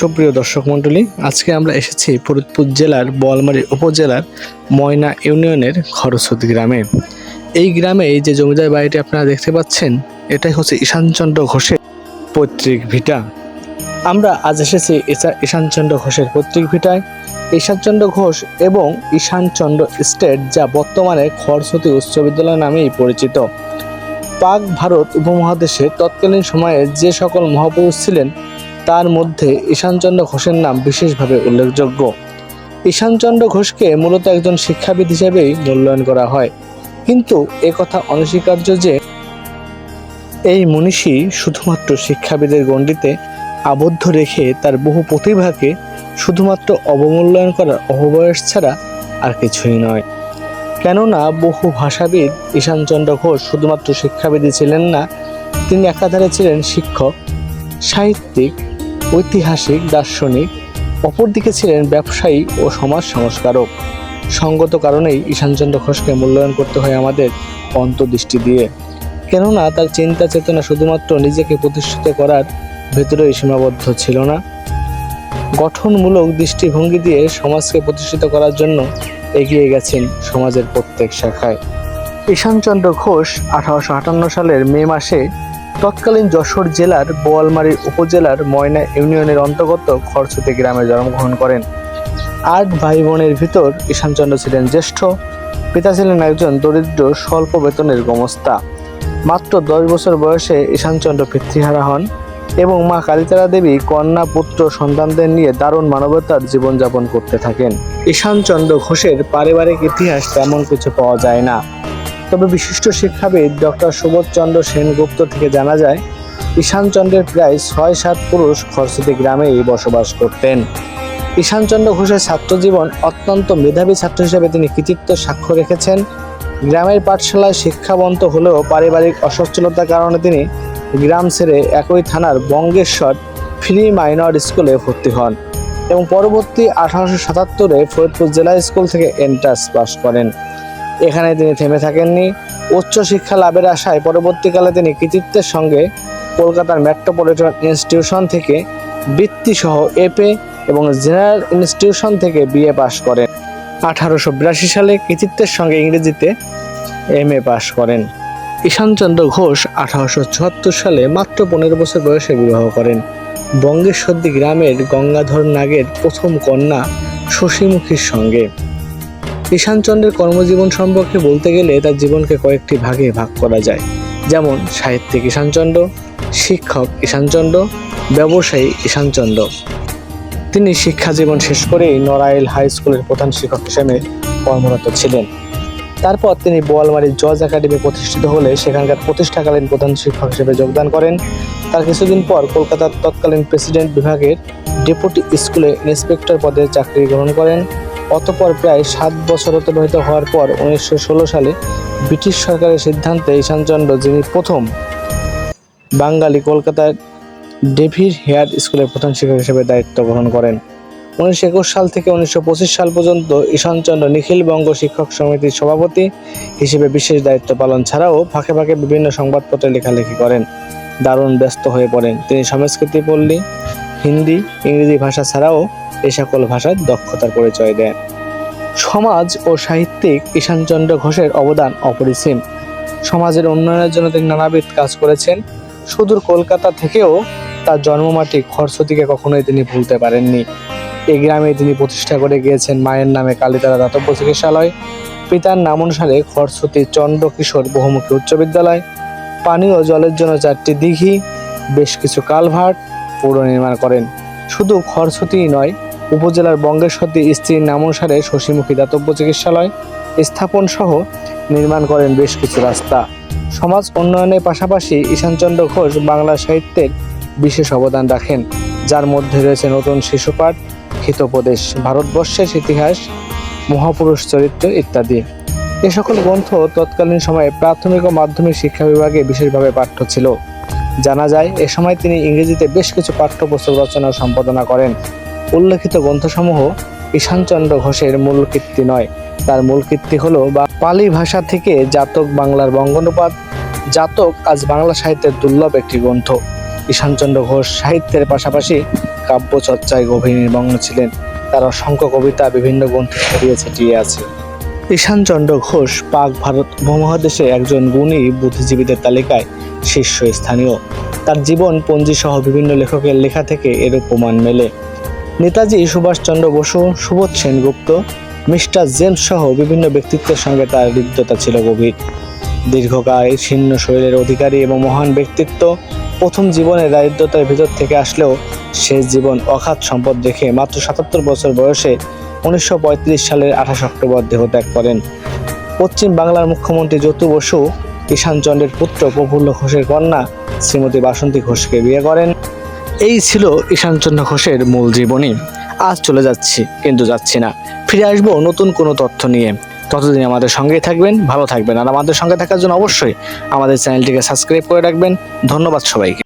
সুপ্রিয় দর্শক মণ্ডলী, আজকে আমরা এসেছি ফরিদপুর জেলার বোয়ালমারী উপজেলার ময়না ইউনিয়নের খরস্রোত গ্রামে। এই গ্রামে যে জমিদার বাড়িটি আপনারা দেখতে পাচ্ছেন, এটাই হচ্ছে ঈশানচন্দ্র ঘোষের পৈতৃক ভিটা। আমরা আজ এসেছি ঈশা- ঈশানচন্দ্র ঘোষের পৈতৃক ভিটায়। ঈশানচন্দ্র ঘোষ এবং ঈশানচন্দ্র স্টেট যা বর্তমানে খরস্রোতী উচ্চ বিদ্যালয় নামেই পরিচিত। পাক ভারত উপমহাদেশে তৎকালীন সময়ে যে সকল মহাপুরুষ ছিলেন তার মধ্যে ঈশানচন্দ্র ঘোষের নাম বিশেষভাবে উল্লেখযোগ্য। ঈশানচন্দ্র ঘোষকে মূলত একজন শিক্ষাবিদ হিসেবেই মূল্যায়ন করা হয়। কিন্তু একথা অনস্বীকার্য যে, এই মনীষী শুধুমাত্র শিক্ষাবিদের গণ্ডিতে আবদ্ধ রেখে তার বহু প্রতিভাকে শুধুমাত্র অবমূল্যায়ন করার অপবয়স ছাড়া আর কিছুই নয়। কেননা বহু ভাষাবিদ ঈশানচন্দ্র ঘোষ শুধুমাত্র শিক্ষাবিদই ছিলেন না, তিনি একাধারে ছিলেন শিক্ষক, সাহিত্যিক ঐতিহাসিক, দার্শনিক, অপরদিকে ছিলেন ব্যবসায়ী ও সমাজ সংস্কারক। সঙ্গত কারণেই ঈশানচন্দ্র ঘোষকে মূল্যায়ন করতে হয় আমাদের অন্তর্দৃষ্টি দিয়ে। কেননা তার চিন্তা চেতনা শুধুমাত্র নিজেকে প্রতিষ্ঠিত করার ভেতরেই সীমাবদ্ধ ছিল না। গঠনমূলক দৃষ্টিভঙ্গি দিয়ে সমাজকে প্রতিষ্ঠিত করার জন্য এগিয়ে গেছেন সমাজের প্রত্যেক শাখায়। ঈশানচন্দ্র ঘোষ আঠারোশো আটান্ন সালের মে মাসে তৎকালীন যশোর জেলার বোয়ালমারী উপজেলার ময়না ইউনিয়নের অন্তর্গত খরছুতি গ্রামে জন্মগ্রহণ করেন। আট ভাই বোনের ভিতর ঈশানচন্দ্র ছিলেন জ্যেষ্ঠ, পিতা ছিলেন একজন দরিদ্র, স্বল্প বেতনের গমস্তা। মাত্র দশ বছর বয়সে ঈশানচন্দ্র পিতৃহারা হন এবং মা কালিতারা দেবী কন্যা, পুত্র, সন্তানদের নিয়ে দারুণ মানবতার জীবনযাপন করতে থাকেন। ঈশানচন্দ্র ঘোষের পারিবারিক ইতিহাস তেমন কিছু পাওয়া যায় না। তবে বিশিষ্ট শিক্ষাবিদ ডক্টর সুবোধচন্দ্র সেনগুপ্ত থেকে জানা যায়, ঈশানচন্দ্রের প্রায় ছয় সাত পুরুষ খরস্রোতী গ্রামেই বসবাস করতেন। ঈশানচন্দ্র ঘোষের ছাত্রজীবন অত্যন্ত মেধাবী ছাত্র হিসেবে তিনি কৃতিত্ব সাক্ষ্য রেখেছেন। গ্রামের পাঠশালায় শিক্ষাবন্ত হলেও পারিবারিক অসচ্ছলতার কারণে তিনি গ্রাম ছেড়ে একই থানার বঙ্গেশ্বর ফ্রি মাইনর স্কুলে ভর্তি হন এবং পরবর্তী আঠারোশো সাতাত্তরে ফরিদপুর জেলা স্কুল থেকে এন্ট্রান্স পাস করেন। এখানে তিনি থেমে থাকেননি। উচ্চশিক্ষা লাভের আশায় পরবর্তীকালে তিনি কৃতিত্বের সঙ্গে কলকাতার মেট্রোপলিটন ইনস্টিটিউশন থেকে বৃত্তিসহ এপে এবং জেনারেল ইনস্টিটিউশন থেকে বিএ পাশ করেন। আঠারোশো বিরাশি সালে কৃতিত্বের সঙ্গে ইংরেজিতে এম এ পাশ করেন। ঈশানচন্দ্র ঘোষ আঠারোশো চুয়াত্তর সালে মাত্র পনেরো বছর বয়সে বিবাহ করেন। বঙ্গেশ্বরদী গ্রামের গঙ্গাধর নাগের প্রথম কন্যা শশীমুখীর সঙ্গে। ঈশানচন্দ্রের কর্মজীবন সম্পর্কে বলতে গেলে তার জীবনকে কয়েকটি ভাগে ভাগ করা যায়। যেমন, সাহিত্যিক ঈশানচন্দ্র শিক্ষক ঈশানচন্দ্র ব্যবসায়ী ঈশানচন্দ্র তিনি শিক্ষা জীবন শেষ করেই নড়াইল হাই স্কুলের প্রধান শিক্ষক হিসেবে কর্মরত ছিলেন। তারপর তিনি বোয়ালমারীর জজ একাডেমি প্রতিষ্ঠিত হলে সেখানকার প্রতিষ্ঠাকালীন প্রধান শিক্ষক হিসেবে যোগদান করেন। তার কিছুদিন পর কলকাতার তৎকালীন প্রেসিডেন্ট বিভাগের ডেপুটি স্কুলে ইন্সপেক্টর পদে চাকরি গ্রহণ করেন। অতপর প্রায় সাত বছর অতিবাহিত হওয়ার পর উনিশশো ষোলো সালে ব্রিটিশ সরকারের সিদ্ধান্তে ঈশানচন্দ্র যিনি প্রথম বাঙালি কলকাতার ডেভিড হেয়ার স্কুলের প্রধান শিক্ষক হিসেবে দায়িত্ব গ্রহণ করেন। উনিশশো একুশ সাল থেকে উনিশশো পঁচিশ সাল পর্যন্ত ঈশানচন্দ্র নিখিল বঙ্গ শিক্ষক সমিতির সভাপতি হিসেবে বিশেষ দায়িত্ব পালন ছাড়াও ফাঁকে ফাঁকে বিভিন্ন সংবাদপত্রে লেখালেখি করেন। দারুণ ব্যস্ত হয়ে পড়েন। তিনি সংস্কৃতি পল্লী, হিন্দি, ইংরেজি ভাষা ছাড়াও এই সকল ভাষার দক্ষতার পরিচয় দেন। সমাজ ও সাহিত্যিক ঈশানচন্দ্র ঘোষের অবদান অপরিসীম। সমাজের উন্নয়নের জন্য তিনি নানাবিধ কাজ করেছেন। সুদূর কলকাতা থেকেও তার জন্মমাটি খরস্রোতীকে কখনোই তিনি ভুলতে পারেননি। এই গ্রামে তিনি প্রতিষ্ঠা করে গিয়েছেন মায়ের নামে কালীতারা দাতব্য চিকিৎসালয়। পিতার নাম অনুসারে খরস্রোতী চন্দ্রকিশোর বহুমুখী উচ্চ বিদ্যালয়। পানীয় জলের জন্য চারটি দিঘি, বেশ কিছু কালভার্ট পুনর্নির্মাণ করেন। শুধু খরস্রোতীই নয় উপজেলার বঙ্গেশ্বরী স্ত্রীর নাম অনুসারে শশীমুখী দাতব্য চিকিৎসালয় স্থাপন সহ নির্মাণ করেন বেশ কিছু রাস্তা। সমাজ উন্নয়নের পাশাপাশি ঈশানচন্দ্র ঘোষ বাংলা সাহিত্যের বিশেষ অবদান রাখেন, যার মধ্যে রয়েছে নতুন শিশুপাঠ, হিতোপদেশ, ভারতবর্ষের ইতিহাস, মহাপুরুষ চরিত্র ইত্যাদি। এ সকল গ্রন্থ তৎকালীন সময়ে প্রাথমিক ও মাধ্যমিক শিক্ষা বিভাগে বিশেষভাবে পাঠ্য ছিল। জানা যায়, এ সময় তিনি ইংরেজিতে বেশ কিছু পাঠ্যপুস্তক রচনা সম্পাদনা করেন। উল্লেখিত গ্রন্থসমূহ ঈশানচন্দ্র ঘোষের মূল কীর্তি নয়। তার মূল কীর্তি হলো বা পালি ভাষা থেকে জাতক বাংলার বঙ্গানুবাদ জাতক আজ বাংলা সাহিত্যের দুর্লভ একটি গ্রন্থ। ঈশানচন্দ্র ঘোষ সাহিত্যের পাশাপাশি কাব্য চর্চায় গভীর নির্মগ্ন ছিলেন। তার অসংখ্য কবিতা বিভিন্ন গ্রন্থে ছড়িয়ে ছিটিয়ে আছে। ঈশানচন্দ্র ঘোষ পাক ভারত উপমহাদেশে একজন গুণী বুদ্ধিজীবীদের তালিকায় শীর্ষস্থানীয়। তার জীবন পঞ্জি সহ বিভিন্ন লেখকের লেখা থেকে এর প্রমাণ মেলে। নেতাজি সুভাষচন্দ্র বসু, সুবোধ সেনগুপ্ত, মিস্টার জেমস সহ বিভিন্ন ব্যক্তিত্বের সঙ্গে তার হৃদ্যতা ছিল গভীর। দীর্ঘকায় ছিন্ন শরীরের অধিকারী এবং মহান ব্যক্তিত্ব প্রথম জীবনে দারিদ্রতার ভিতর থেকে আসলেও শেষ জীবন অখাত সম্পদ রেখে মাত্র সাতাত্তর বছর বয়সে উনিশশো পঁয়ত্রিশ সালের আঠাশ অক্টোবর দেহত্যাগ করেন। পশ্চিম বাংলার মুখ্যমন্ত্রী যতু বসু ঈশানচন্দ্রের পুত্র প্রফুল্ল ঘোষের কন্যা শ্রীমতী বাসন্তী ঘোষকে বিয়ে করেন। এই ছিল ঈশানচন্দ্র ঘোষের মূল জীবনী। আজ চলে যাচ্ছি, কিন্তু যাচ্ছি না। ফিরে আসব নতুন কোনো তথ্য নিয়ে। ততদিন আমাদের সঙ্গেই থাকবেন, ভালো থাকবেন। আর আমাদের সঙ্গে থাকার জন্য অবশ্যই আমাদের চ্যানেলটিকে সাবস্ক্রাইব করে রাখবেন। ধন্যবাদ সবাইকে।